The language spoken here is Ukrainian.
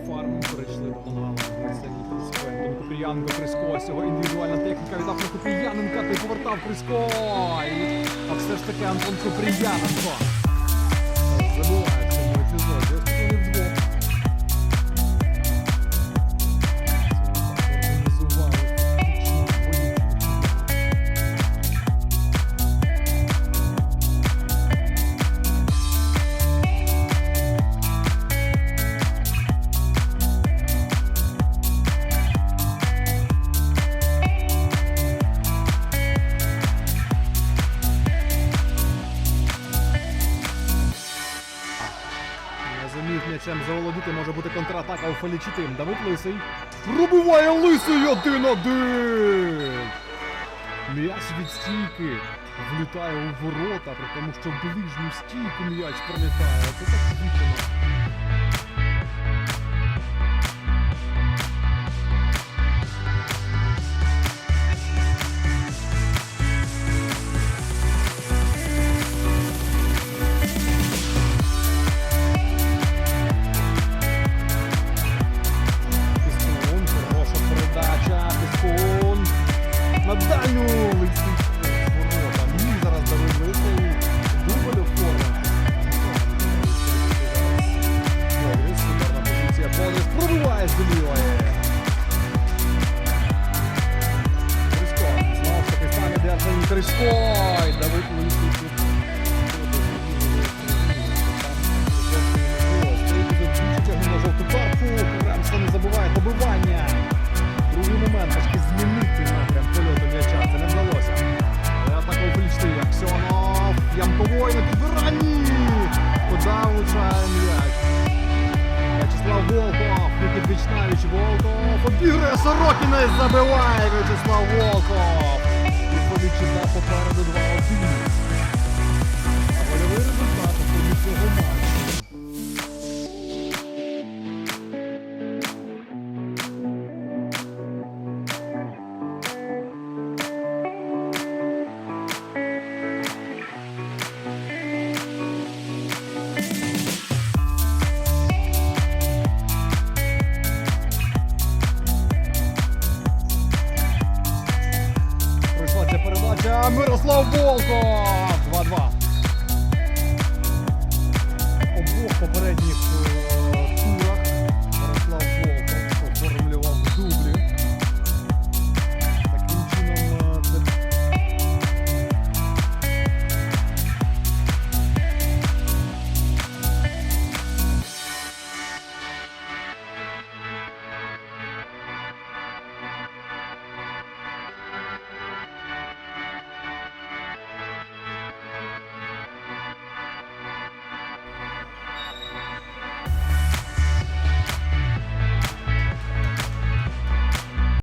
Польфармом перейшли до Манала. Антон Купріянко. Сього індивідуальна техніка від Антона Купріяненка. Той повертав Криско. А все ж таки Антон Купріяненко. М'ячем заволодіти, може бути контратака у Фалічитим. Давид Лисий. Пробиває Лисий один-один! М'яч від стійки влітає у ворота, при тому, що в ближню стійку м'яч пролітає. Це так звичайно. З лівої. Криско. Знову ж таки саме де Артемій Давид Лисий Обігрує Сорокіна і забиває Вячеслав Волков. І Фелічита попереду 2-1. Мирослав Волков. 2-2.